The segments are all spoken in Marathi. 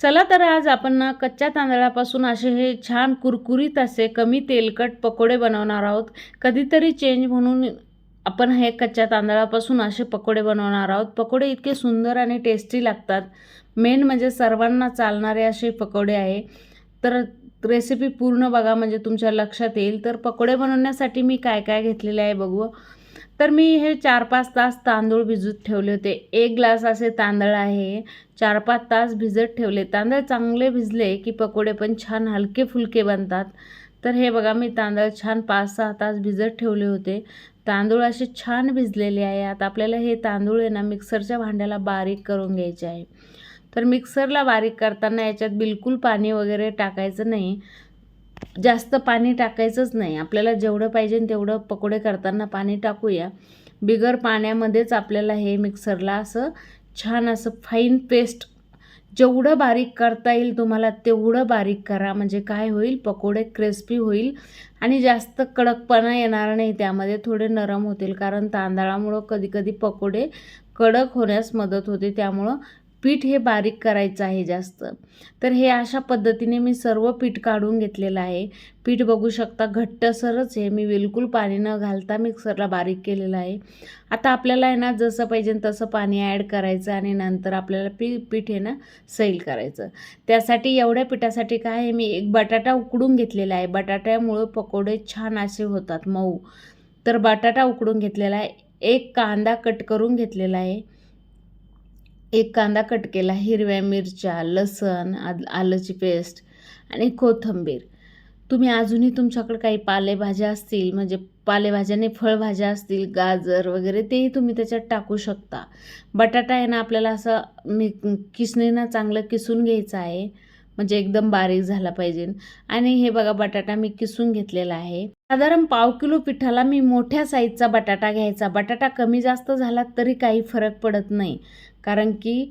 चला तर आज आपण ना कच्च्या तांदळापासून असे हे छान कुरकुरीत असे कमी तेलकट पकोडे बनवणार आहोत. कधीतरी चेंज म्हणून आपण हे कच्च्या तांदळापासून असे पकोडे बनवणार आहोत. पकोडे इतके सुंदर आणि टेस्टी लागतात. मेन म्हणजे सर्वांना चालणारे असे पकोडे आहे. तर रेसिपी पूर्ण बघा म्हणजे तुमच्या लक्षात येईल. तर पकोडे बनवण्यासाठी मी काय काय घेतलेले आहे बघू. तर मी हे चार पाच तास तांदूळ भिजत ठेवले होते. एक ग्लास असे तांदळ आहे. चार पाच तास भिजत ठेवले. तांदळ चांगले भिजले की पकोडे पण छान हलके फुलके बनतात. तर हे बघा मी तांदळ छान पाच सहा तास भिजत ठेवले होते. तांदूळ असे छान भिजलेले आहे. आता आपल्याला हे तांदूळ आहे ना मिक्सरच्या भांड्याला बारीक करून घ्यायचे आहे. तर मिक्सरला बारीक करताना याच्यात बिलकुल पाणी वगैरे टाकायचं नाही. जास्त पाणी टाकायचंच नाही. आपल्याला जेवढं पाहिजे तेवढं पकोडे करताना पाणी टाकूया. बिगर पाण्यामध्येच आपल्याला हे मिक्सरला असं छान असं फाईन पेस्ट जेवढं बारीक करता येईल तुम्हाला तेवढं बारीक करा. म्हणजे काय होईल? पकोडे क्रिस्पी होईल आणि जास्त कडकपणा येणार नाही. त्यामध्ये थोडे नरम होतील कारण तांदळामुळं कधीकधी पकोडे कडक होण्यास मदत होते. त्यामुळं पीठ हे बारीक करायचं आहे जास्त. तर हे अशा पद्धतीने मी सर्व पीठ काढून घेतलेलं आहे. पीठ बघू शकता घट्टसरच आहे. मी बिलकुल पाणी न घालता मिक्सरला बारीक केलेलं आहे. आता आपल्याला आहे ना जसं पाहिजे तसं पाणी ॲड करायचं आणि नंतर आपल्याला पी पीठ हे ना सैल करायचं. त्यासाठी एवढ्या पिठासाठी काय आहे मी एक बटाटा उकडून घेतलेला आहे. बटाट्यामुळं पकोडे छान असे होतात मऊ. तर बटाटा उकडून घेतलेला आहे. एक कांदा कट करून घेतलेला आहे. एक कांदा कट केला हिरव्या मिरच्या लसण आल आलंची पेस्ट आणि कोथिंबीर. तुम्ही अजूनही तुमच्याकडे काही पालेभाज्या असतील म्हणजे पालेभाज्याने फळभाज्या असतील गाजर वगैरे तेही तुम्ही त्याच्यात टाकू शकता. बटाटा आहे ना आपल्याला असं मी किसणीनं चांगलं किसून घ्यायचं आहे. म्हणजे एकदम बारीक झाला पाहिजे. आणि हे बघा बटाटा मी किसून घेतलेला आहे. साधारण पाव किलो पिठाला मी मोठ्या साईजचा बटाटा घ्यायचा. बटाटा कमी जास्त झाला तरी काही फरक पडत नाही. कारण की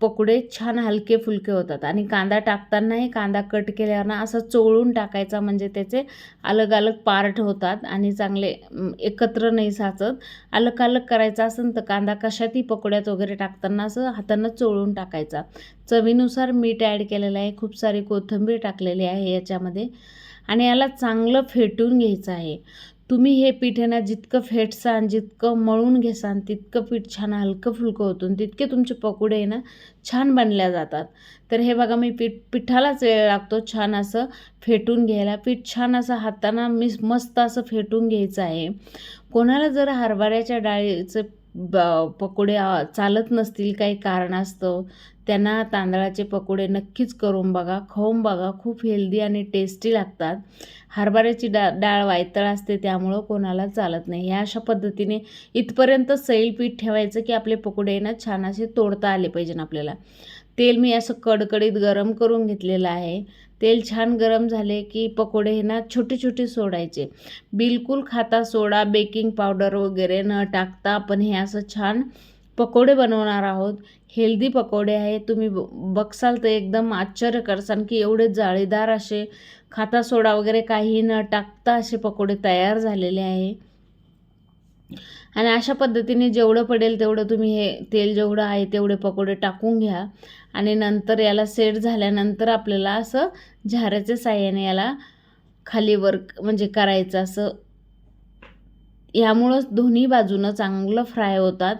पकोडे छान हलके फुलके होतात आणि कांदा टाकतानाही कांदा कट केल्यावर ना असं चोळून टाकायचा म्हणजे त्याचे अलग अलग पार्ट होतात आणि चांगले एकत्र नाही साचत. अलग अलग करायचा असेल तर कांदा कशातही पकोड्यात वगैरे टाकताना असं हातानं चोळून टाकायचा. चवीनुसार मीठ ॲड केलेलं आहे. खूप सारी कोथिंबीर टाकलेली आहे याच्यामध्ये. आणि याला चांगलं फेटून घ्यायचं आहे. तुम्ही हे पीठ आहे ना जितकं फेटसान जितकं मळून घेसान तितकं पीठ छान हलकं फुलकं होतं तितके तुमचे पकोडे आहे ना छान बनल्या जातात. तर हे बघा मी पीठ पिठालाच वेळ लागतो छान असं फेटून घ्यायला. पीठ छान असं हाताना मी मस्त असं फेटून घ्यायचं आहे. कोणाला जर हरभऱ्याच्या डाळीचं ब पकोडे चालत नसतील काही कारणास्तव त्यांना तांदळाचे पकोडे नक्कीच करून बघा खाऊन बघा खूप हेल्दी आणि टेस्टी लागतात. हरभऱ्याची डा डाळ वायतळ असते त्यामुळं कोणाला चालत नाही. ह्या अशा पद्धतीने इथपर्यंत सैल पीठ ठेवायचं की आपले पकोडे ना छान असे तोडता आले पाहिजे आपल्याला. तेल मी असं कडकडीत गरम करून घेतलेलं आहे. तेल छान गरम झाले की पकोडे हे ना छोटे छोटे सोडायचे. बिलकुल खाता सोडा बेकिंग पावडर वगैरे न टाकता आपण हे असं छान पकोडे बनवणार आहोत. हेल्दी पकोडे आहे. तुम्ही बघसाल तर एकदम आश्चर्य करसाल की एवढे जाळीदार असे खाता सोडा वगैरे काही न टाकता असे पकोडे तयार झालेले आहे. आणि अशा पद्धतीने जेवढं पडेल तेवढं तुम्ही हे तेल जेवढं आहे तेवढे पकोडे टाकून घ्या. आणि नंतर याला सेट झाल्यानंतर आपल्याला असं झाऱ्याच्या साह्याने याला खाली वर म्हणजे करायचं असं. यामुळंच दोन्ही बाजूनं चांगलं फ्राय होतात.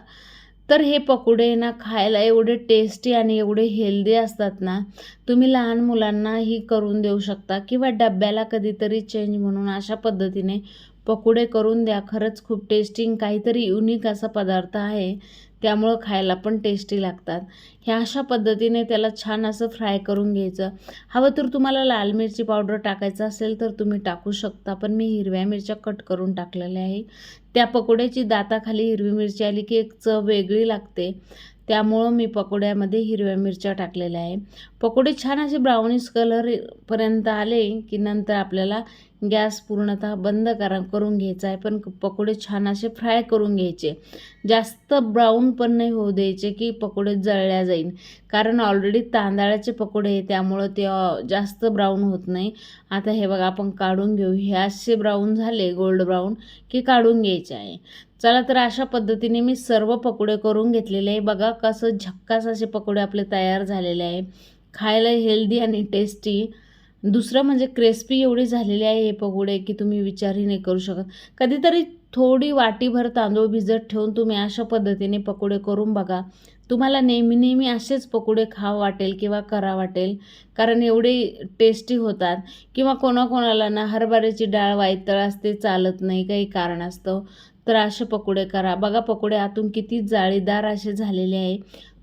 तर हे पकोडे ना खायला एवढे टेस्टी आणि एवढे हेल्दी असतात ना तुम्ही लहान मुलांनाही करून देऊ शकता किंवा डब्याला कधीतरी चेंज म्हणून अशा पद्धतीने पकोडे करून द्या. खरंच खूप टेस्टिंग काहीतरी युनिक असा पदार्थ आहे. त्यामुळं खायला पण टेस्टी लागतात. ह्या अशा पद्धतीने त्याला छान असं फ्राय करून घ्यायचं. हवं तर तुम्हाला लाल मिरची पावडर टाकायचं असेल तर तुम्ही टाकू शकता पण मी हिरव्या मिरच्या कट करून टाकलेल्या आहे. त्या पकोड्याची दाताखाली हिरवी मिरची आली की एक चव वेगळी लागते. त्यामुळं मी पकोड्यामध्ये हिरव्या मिरच्या टाकलेल्या आहे. पकोडे छान असे ब्राउनिश कलरपर्यंत आले की नंतर आपल्याला गॅस पूर्णतः बंद करा करून घ्यायचा आहे. पण पकोडे छान असे फ्राय करून घ्यायचे. जास्त ब्राऊन पण नाही होऊ द्यायचे की पकोडे जळल्या जाईल कारण ऑलरेडी तांदळाचे पकोडे आहे त्यामुळं ते जास्त ब्राऊन होत नाही. आता हे बघा आपण काढून घेऊ. हे असे ब्राऊन झाले गोल्ड ब्राऊन की काढून घ्यायचे आहे. चला तर अशा पद्धतीने मी सर्व पकोडे करून घेतलेले आहे. बघा कसं झक्कास असे पकोडे आपले तयार झालेले आहे. खायला हेल्दी आणि टेस्टी. दुसरं म्हणजे क्रिस्पी एवढी झालेली आहे हे पकोडे की तुम्ही विचारही नाही करू शकत. कधीतरी थोडी वाटीभर तांदूळ भिजत ठेवून तुम्ही अशा पद्धतीने पकोडे करून बघा. तुम्हाला नेहमी नेहमी असेच पकोडे खावं वाटेल किंवा करा वाटेल कारण एवढे टेस्टी होतात. किंवा कोणाकोणाला ना हरभऱ्याची डाळ वायतळ असते चालत नाही काही कारणास्तव तर असे पकोडे करा. बघा पकोडे आतून किती जाळीदार असे झालेले आहे.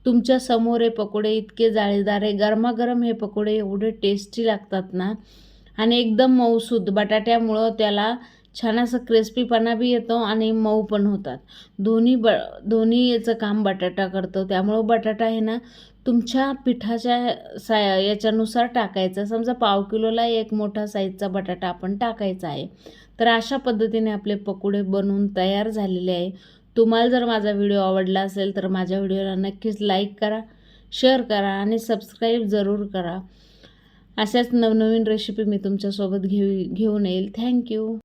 तुमच्यासमोर हे पकोडे इतके जाळीदार आहे. गरमागरम हे पकोडे एवढे टेस्टी लागतात ना. आणि एकदम मऊसूद. बटाट्यामुळं त्याला छान असं क्रिस्पीपणा बी येतो आणि मऊ पण होतात. दोन्ही ब दोन्ही याचं काम बटाटा करतो. त्यामुळं बटाटा आहे ना तुमच्या पिठाच्या सा याच्यानुसार टाकायचा. समजा पाव किलोला एक मोठा साईजचा बटाटा आपण टाकायचा आहे. तर अशा पद्धतीने आपले पकोडे बनवून तयार झालेले आहे. तुम्हाला जर माझा व्हिडिओ आवडला असेल तर माझ्या व्हिडिओला नक्कीच लाईक करा शेअर करा आणि सबस्क्राईब जरूर करा. अशाच नवनवीन रेसिपी मी तुमच्यासोबत घेऊ घेऊन येईल. थँक्यू